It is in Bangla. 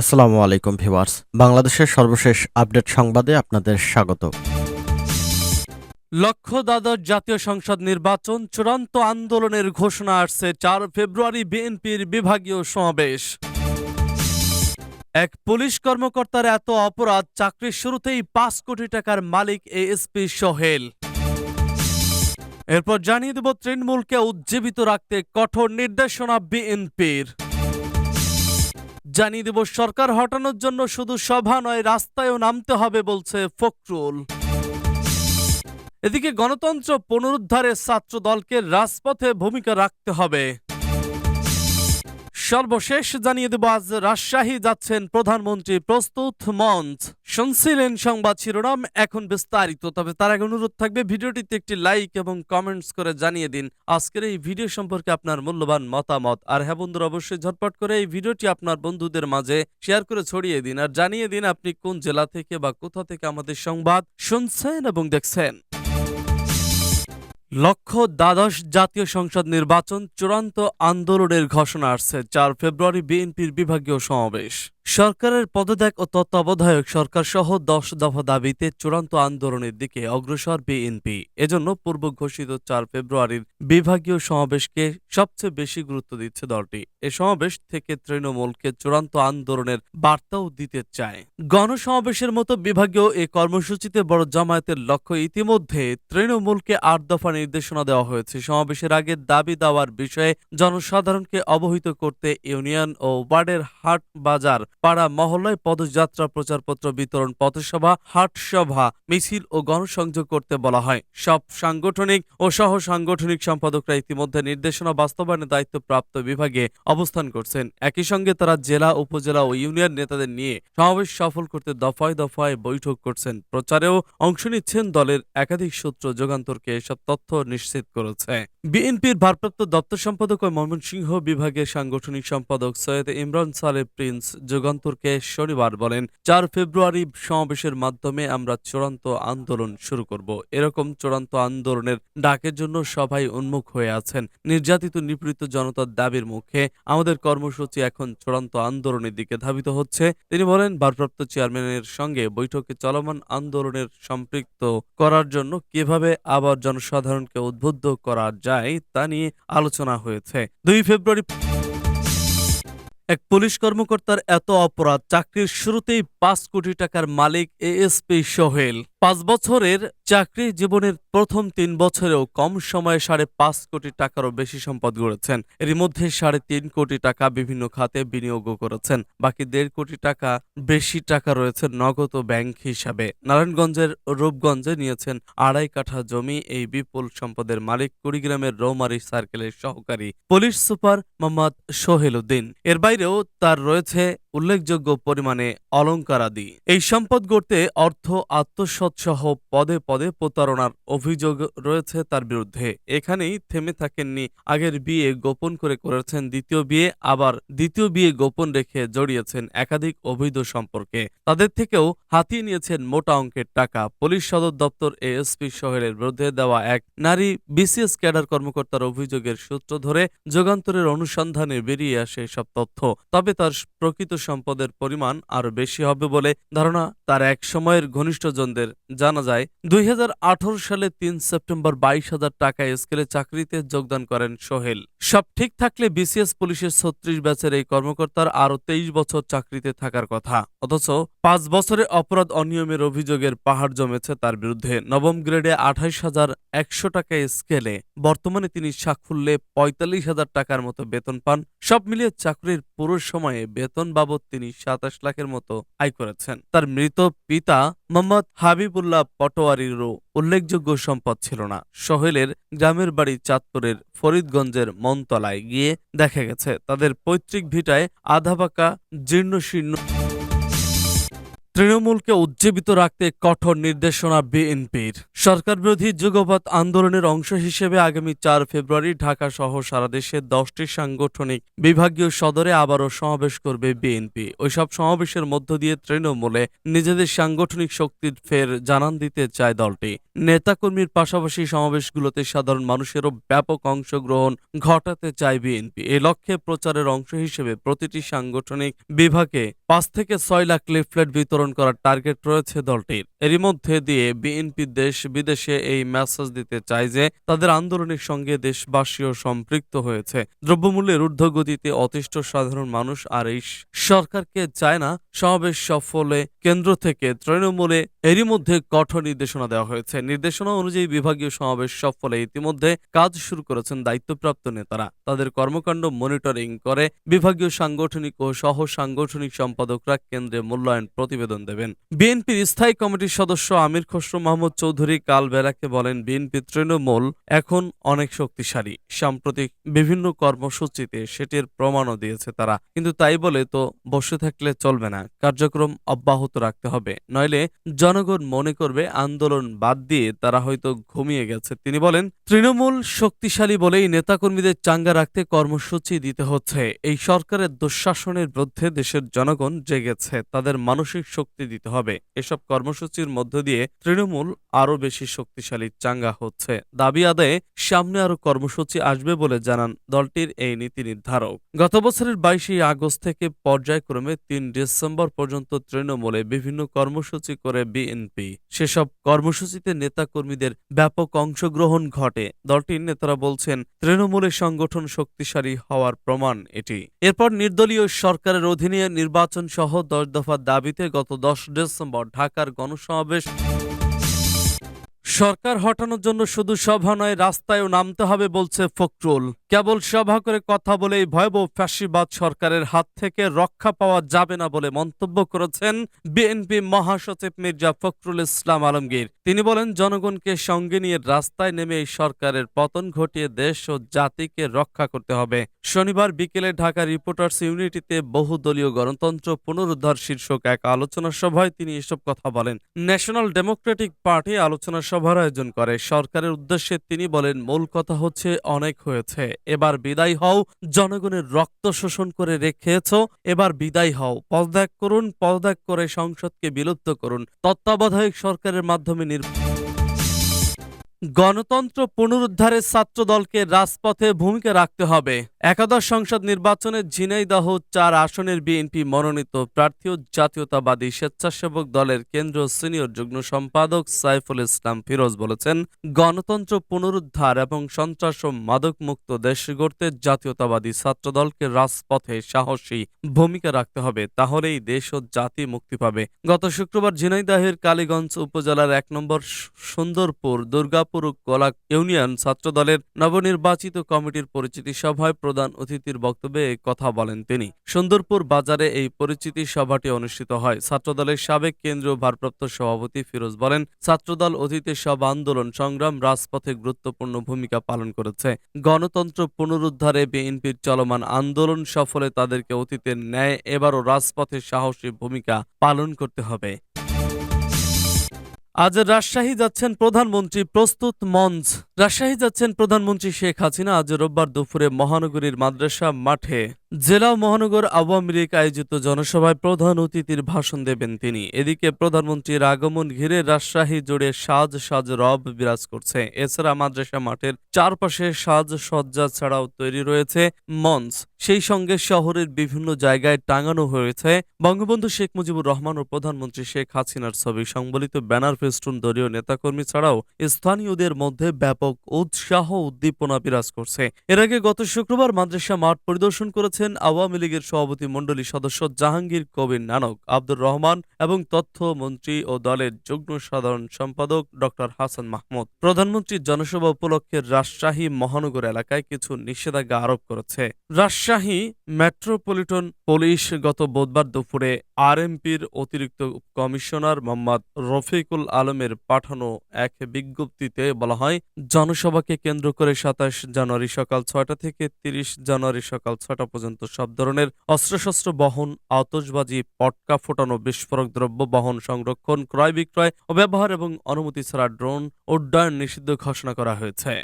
আসসালামু আলাইকুম ভিউয়ার্স। বাংলাদেশের সর্বশেষ আপডেট সংবাদে আপনাদের স্বাগত। লক্ষ্য দ্বাদশ জাতীয় সংসদ নির্বাচন চূড়ান্ত আন্দোলনের ঘোষণা আসছে চার ফেব্রুয়ারি বিএনপির বিভাগীয় সমাবেশ। এক পুলিশ কর্মকর্তার এত অপরাধ চাকরির শুরুতেই পাঁচ কোটি টাকার মালিক এএসপি সোহেল। এরপর জানিয়ে দেব, তৃণমূলকে উজ্জীবিত রাখতে কঠোর নির্দেশনা বিএনপির। জানিয়ে দেব, সরকার হটানোর জন্য শুধু সভা নয়, রাস্তায়ও নামতে হবে বলছে ফখরুল। এদিকে গণতন্ত্র পুনরুদ্ধারে ছাত্র দলকে রাজপথে ভূমিকা রাখতে হবে। সর্বশেষ জানিয়ে দেব, আজ রাজশাহী যাচ্ছেন প্রধানমন্ত্রী প্রস্তুত মঞ্চ। শুনছিলেন সংবাদ শিরোনাম, এখন বিস্তারিত। তবে তার আগে অনুরোধ থাকবে, ভিডিওটিতে একটি লাইক এবং কমেন্টস করে জানিয়ে দিন। আজকের এই ভিডিও সম্পর্কে আপনার মূল্যবান মতামত। আর হ্যাঁ বন্ধুরা, অবশ্যই ঝটপট করে এই ভিডিওটি আপনার বন্ধুদের মাঝে শেয়ার করে ছড়িয়ে দিন। আর জানিয়ে দিন, আপনি কোন জেলা থেকে বা কোথা থেকে আমাদের সংবাদ শুনছেন এবং দেখছেন। লক্ষ্য দ্বাদশ জাতীয় সংসদ নির্বাচন চূড়ান্ত আন্দোলনের ঘোষণা আসছে চার ফেব্রুয়ারি বিএনপির বিভাগীয় সমাবেশ। সরকারের পদত্যাগ ও তত্ত্বাবধায়ক সরকার সহ দশ দফা দাবিতে চূড়ান্ত আন্দোলনের দিকে অগ্রসর বিএনপি। এজন্য পূর্ব ঘোষিত চার ফেব্রুয়ারির বিভাগীয় সমাবেশকে সবচেয়ে বেশি গুরুত্ব দিচ্ছে দলটি। এ সমাবেশ থেকে তৃণমূলকে চূড়ান্ত আন্দোলনের বার্তাও দিতে চায়। গণসমাবেশের মতো বিভাগীয় এ কর্মসূচিতে বড় জামায়াতের লক্ষ্য ইতিমধ্যে তৃণমূলকে আট দফা নির্দেশনা দেওয়া হয়েছে। সমাবেশের আগে দাবি দেওয়ার বিষয়ে জনসাধারণকে অবহিত করতে ইউনিয়ন ও ওয়ার্ডের হাট বাজার পাড়া মহল্লায় পদযাত্রা প্রচারপত্র বিতরণ পথসভা হাটসভা মিছিল ও গণসংযোগ করতে বলা হয়। সব সাংগঠনিক ও সহ সাংগঠনিক সম্পাদকরা ইতিমধ্যে নির্দেশনা বাস্তবায়নের দায়িত্বপ্রাপ্ত বিভাগে অবস্থান করছেন। একই সঙ্গে তারা জেলা, উপজেলা ও ইউনিয়ন নেতাদের নিয়ে সমাবেশ সফল করতে দফায় দফায় বৈঠক করছেন। প্রচারেও অংশ নিচ্ছেন দলের একাধিক সূত্র, যুগান্তরকে এসব তথ্য নিশ্চিত করেছে। বিএনপির ভারপ্রাপ্ত দপ্তর সম্পাদক ও ময়মনসিংহ বিভাগের সাংগঠনিক সম্পাদক সৈয়দ ইমরান সালে প্রিন্স যুগান্তরকে শনিবার বলেন, চার ফেব্রুয়ারি সমাবেশের মাধ্যমে আমরা চূড়ান্ত আন্দোলন শুরু করব। এরকম চূড়ান্ত আন্দোলনের ডাকের জন্য সবাই উন্মুখ হয়ে আছেন। নির্যাতিত নিপীড়িত জনতার দাবির মুখে আমাদের কর্মসূচি এখন চূড়ান্ত আন্দোলনের দিকে ধাবিত হচ্ছে। তিনি বলেন, ভারপ্রাপ্ত চেয়ারম্যানের সঙ্গে বৈঠকে চলমান আন্দোলনের সম্পৃক্ত করার জন্য কীভাবে আবার জনসাধারণকে উদ্বুদ্ধ করা যায় তা নিয়ে আলোচনা হয়েছে। দুই ফেব্রুয়ারি এক পুলিশ কর্মকর্তার এত অপরাধ, চাকরির শুরুতেই পাঁচ কোটি টাকার মালিক এএসপি সোহেল। পাঁচ বছরের চাকরি জীবনের প্রথম তিন বছরেও কম সময়ে সাড়ে পাঁচ কোটি টাকারও বেশি সম্পদ গড়েছেন। এর মধ্যে সাড়ে তিন কোটি টাকা বিভিন্ন খাতে বিনিয়োগ করেছেন। বাকি দেড় কোটি টাকা বেশি টাকা রয়েছে নগদ ব্যাংক হিসাবে। নারায়ণগঞ্জের রূপগঞ্জে নিয়েছেন আড়াই কাঠা জমি। এই বিপুল সম্পদের মালিক কুড়িগ্রামের রৌমারি সার্কেলের সহকারী পুলিশ সুপার মোহাম্মদ সোহেল উদ্দিন। এর বাইরেও তার রয়েছে উল্লেখযোগ্য পরিমাণে অলঙ্কারাদি। এই সম্পদ গড়তে অর্থ, আত্মসৎ সহ পদে পদে প্রতারণার অভিযোগ রয়েছে তার বিরুদ্ধে। এখানেই থেমে থাকেননি, আগের বিয়ে গোপন করে করেছেন, দ্বিতীয় বিয়ে আবার দ্বিতীয় বিয়ে গোপন রেখে জড়িয়েছেন একাধিক অবৈধ সম্পর্কে। তাদের থেকেও হাতিয়ে নিয়েছেন মোটা অঙ্কের টাকা। পুলিশ সদর দপ্তর এএসপি শহরের বিরুদ্ধে দেওয়া এক নারী বিসিএস ক্যাডার কর্মকর্তার অভিযোগের সূত্র ধরে যুগান্তরের অনুসন্ধানে বেরিয়ে আসে সব তথ্য। তবে তার প্রকৃত সম্পদের পরিমাণ আরও বেশি হবে বলে ধারণা। তার এক সময়ের ঘনিষ্ঠজনদের জানা যায়, দুই সালে তিন সেপ্টেম্বর বাইশ হাজার টাকা স্কেলে চাকরিতে যোগদান করেন সোহেল। সব ঠিক থাকলে বিসিএস পুলিশের ছত্রিশ ব্যাচের এই কর্মকর্তার আরও তেইশ বছর চাকরিতে থাকার কথা। অথচ পাঁচ বছরে অপরাধ অনিয়মের অভিযোগের পাহাড় জমেছে তার বিরুদ্ধে। নবম গ্রেডে আঠাইশ হাজার একশো টাকা স্কেলে বর্তমানে তিনি সাকফুল্লে পঁয়তাল্লিশ হাজার টাকার মতো বেতন পান। সব মিলিয়ে চাকরির পুরো সময়ে বেতন বাবদ তিনি সাতাশ লাখের মতো আয় করেছেন। তার মৃত পিতা মোহাম্মদ হাবিবুল্লাহ পটোয়ারিরও উল্লেখযোগ্য সম্পদ ছিল না। সোহেলের গ্রামের বাড়ি চাঁদপুরের ফরিদগঞ্জের মনতলায় গিয়ে দেখা গেছে, তাদের পৈতৃক ভিটায় আধা পাকা জীর্ণ জীর্ণশীর্ণ তৃণমূলকে উজ্জীবিত রাখতে কঠোর নির্দেশনা বিএনপির। সরকার বিরোধী যুগপৎ আন্দোলনের অংশ হিসেবে আগামী চার ফেব্রুয়ারি ঢাকা সহ সারা দেশে দশটি সাংগঠনিক বিভাগীয় সদরে আবারও সমাবেশ করবে বিএনপি। ওইসব সমাবেশের মধ্য দিয়ে তৃণমূলে নিজেদের সাংগঠনিক শক্তির ফের জানান দিতে চায় দলটি। নেতাকর্মীর পাশাপাশি সমাবেশগুলোতে সাধারণ মানুষেরও ব্যাপক অংশগ্রহণ ঘটাতে চায় বিএনপি। এ লক্ষ্যে প্রচারের অংশ হিসেবে প্রতিটি সাংগঠনিক বিভাগে পাঁচ থেকে ছয় লাখ লিফলেট বিতরণ করার টার্গেট রয়েছে দলটির। এরই মধ্যে দিয়ে বিএনপি দেশ বিদেশে এই মেসেজ দিতে চায় যে, তাদের আন্দোলনের সঙ্গে দেশবাসীও সম্পৃক্ত হয়েছে। দ্রব্যমূল্যের ঊর্ধ্বগতিতে অতিষ্ঠ সাধারণ মানুষ আর এই সরকারকে চায় না সমাবেশ সফলে কেন্দ্র থেকে তৃণমূলে। এরই মধ্যে কঠোর নির্দেশনা দেওয়া হয়েছে। নির্দেশনা অনুযায়ী বিভাগীয় সমাবেশ সফলে ইতিমধ্যে কাজ শুরু করেছেন দায়িত্বপ্রাপ্ত নেতারা। তাদের কর্মকাণ্ড মনিটরিং করে বিভাগীয় সাংগঠনিক ও সহ সাংগঠনিক সম্পাদকরা কেন্দ্রে মূল্যায়ন প্রতিবেদন দেবেন। বিএনপির স্থায়ী কমিটির সদস্য আমির খসরু মাহমুদ চৌধুরী কাল বেলাকে বলেন, বিএনপি তৃণমূল এখন অনেক শক্তিশালী। সাম্প্রতিক বিভিন্ন কর্মসূচিতে সেটির প্রমাণও দিয়েছে তারা। কিন্তু তাই বলে তো বসে থাকলে চলবে না, কার্যক্রম অব্যাহত রাখতে হবে। নইলে জনগণ মনে করবে আন্দোলন বাদ দিয়ে তারা হয়তো ঘুমিয়ে গেছে। তিনি বলেন, তৃণমূল শক্তিশালী বলেই নেতাকর্মীদের চাঙ্গা রাখতে কর্মসূচি দিতে হচ্ছে। এই সরকারের দুঃশাসনের বিরুদ্ধে দেশের জনগণ জেগেছে, তাদের মানসিক শক্তি দিতে হবে। এসব কর্মসূচির মধ্য দিয়ে তৃণমূল আরও বেশি শক্তিশালী চাঙ্গা হচ্ছে। দাবি আদায়ে সামনে আরও কর্মসূচি আসবে বলে জানান দলটির এই নীতি নির্ধারক। গত বছরের বাইশে আগস্ট থেকে পর্যায়ক্রমে তিন ডিসেম্বর পর্যন্ত তৃণমূলে বিভিন্ন কর্মসূচি করে বিএনপি। সেসব কর্মসূচিতে নেতাকর্মীদের ব্যাপক অংশগ্রহণ ঘটে। দলটির নেতারা বলছেন তৃণমূলের সংগঠন শক্তিশালী হওয়ার প্রমাণ এটি। এরপর নির্দলীয় সরকারের অধীনে নির্বাচন সহ দশ দফা দাবিতে গত দশ ডিসেম্বর ঢাকার গণসমাবেশ সরকার হটানোর জন্য শুধু সভা নয়, রাস্তায়ও নামতে হবে বলছে ফখরুল। কেবল সভা করে কথা বলেই ভয়াবহ ফ্যাসিবাদ সরকারের হাত থেকে রক্ষা পাওয়া যাবে না বলে মন্তব্য করেছেন বিএনপি মহাসচিব মির্জা ফখরুল ইসলাম আলমগীর। তিনি বলেন, জনগণকে সঙ্গে নিয়ে রাস্তায় নেমে এই সরকারের পতন ঘটিয়ে দেশ ও জাতিকে রক্ষা করতে হবে। শনিবার বিকেলে ঢাকা রিপোর্টার্স ইউনিটিতে বহুদলীয় গণতন্ত্র পুনরুদ্ধার শীর্ষক এক আলোচনা সভায় তিনি এসব কথা বলেন। ন্যাশনাল ডেমোক্রেটিক পার্টি আলোচনা সভার আয়োজন করে। সরকারের উদ্দেশ্যে তিনি বলেন, মূল কথা হচ্ছে অনেক হয়েছে। এবার বিদায় হও, জনগণের রক্ত শোষণ করে রেখেছ, এবার বিদায় হও। পদত্যাগ করুন, পদত্যাগ করে সংসদকে বিলুপ্ত করুন। তত্ত্বাবধায়ক সরকারের মাধ্যমে নির গণতন্ত্র পুনরুদ্ধারে ছাত্রদলকে রাজপথে ভূমিকা রাখতে হবে। একাদশ সংসদ নির্বাচনে ঝিনাইদহ চার আসনের বিএনপি মনোনীত প্রার্থী ও জাতীয়তাবাদী স্বেচ্ছাসেবক দলের কেন্দ্রীয় সিনিয়র যুগ্ম সম্পাদক সাইফুল ইসলাম ফিরোজ বলেছেন, গণতন্ত্র পুনরুদ্ধার এবং সন্ত্রাস ও মাদক মুক্ত দেশ গড়তে জাতীয়তাবাদী ছাত্রদলকে রাজপথে সাহসী ভূমিকা রাখতে হবে, তাহলেই দেশ ও জাতি মুক্তি পাবে। গত শুক্রবার ঝিনাইদহের কালীগঞ্জ উপজেলার এক নম্বর সুন্দরপুর দুর্গাপুর ও কোলাক ইউনিয়ন ছাত্রদলের নবনির্বাচিত কমিটির পরিচিতি সভায় প্রধান অতিথির বক্তব্যে কথা বলেন তিনি। সুন্দরপুর বাজারে এই পরিচিতি সভাটি অনুষ্ঠিত হয়। ছাত্রদলের সাবেক কেন্দ্রীয় ভারপ্রাপ্ত সভাপতি ফিরোজ বলেন, ছাত্রদল অতীতে সব আন্দোলন, সংগ্রাম, রাজপথে গুরুত্বপূর্ণ ভূমিকা পালন করেছে। গণতন্ত্র পুনরুদ্ধারে বিএনপির চলমান আন্দোলন সফলে তাদেরকে অতীতের ন্যায়, এবারও রাজপথে সাহসী ভূমিকা পালন করতে হবে। আজ রাজশাহী যাচ্ছেন প্রধানমন্ত্রী প্রস্তুত মঞ্চ। রাজশাহী যাচ্ছেন প্রধানমন্ত্রী শেখ হাসিনা আজ রোববার দুপুরে মহানগরীর মাদ্রাসা মাঠে। জেলা মহানগর আওয়ামী লীগ আয়োজিত জনসভায় প্রধান অতিথির ভাষণ দেবেন তিনি। এদিকে প্রধানমন্ত্রীর আগমন ঘিরে রাজশাহী জুড়ে সাজ সাজ রব বিরাজ করছে। এছাড়া মাদ্রাসা মাঠের চারপাশে সাজ সজ্জা ছাড়াও তৈরি রয়েছে মঞ্চ। সেই সঙ্গে শহরের বিভিন্ন জায়গায় টাঙানো হয়েছে। বঙ্গবন্ধু শেখ মুজিবুর রহমান ও প্রধানমন্ত্রী শেখ হাসিনার ছবি। সংবলিত ব্যানার, ফেস্টুন, দলীয় নেতাকর্মী ছাড়াও স্থানীয়দের মধ্যে ব্যাপক উৎসাহ উদ্দীপনা বিরাজ করছে। এর আগে গত শুক্রবার মাদ্রাসা মাঠ পরিদর্শন করেছেন আওয়ামী লীগের সভাপতি মণ্ডলী সদস্য জাহাঙ্গীর কবির নানক, আব্দুর রহমান এবং তথ্য মন্ত্রী ও দলের যুগ্ম সাধারণ সম্পাদক ডক্টর হাসান মাহমুদ। প্রধানমন্ত্রী জনসভা উপলক্ষে রাজশাহী মহানগর এলাকায় কিছু নিষেধাজ্ঞা আরোপ করেছে। রাজশাহী মেট্রোপলিটন পুলিশ গত বুধবার দুপুরে আরএমপির অতিরিক্ত কমিশনার মোহাম্মদ রফিকুল আলমের পাঠানো এক বিজ্ঞপ্তিতে বলা হয়, জনসভাকে কেন্দ্র করে সাতাশ জানুয়ারি সকাল ছয়টা থেকে তিরিশ জানুয়ারি সকাল ছয়টা পর্যন্ত সব ধরনের অস্ত্রশস্ত্র বহন আতসবাজি পটকা ফোটানো, বিস্ফোরক দ্রব্য বহন, সংরক্ষণ, ক্রয় বিক্রয় ও ব্যবহার এবং অনুমতি ছাড়া ড্রোন উড্ডয়ন নিষিদ্ধ ঘোষণা করা হয়েছে।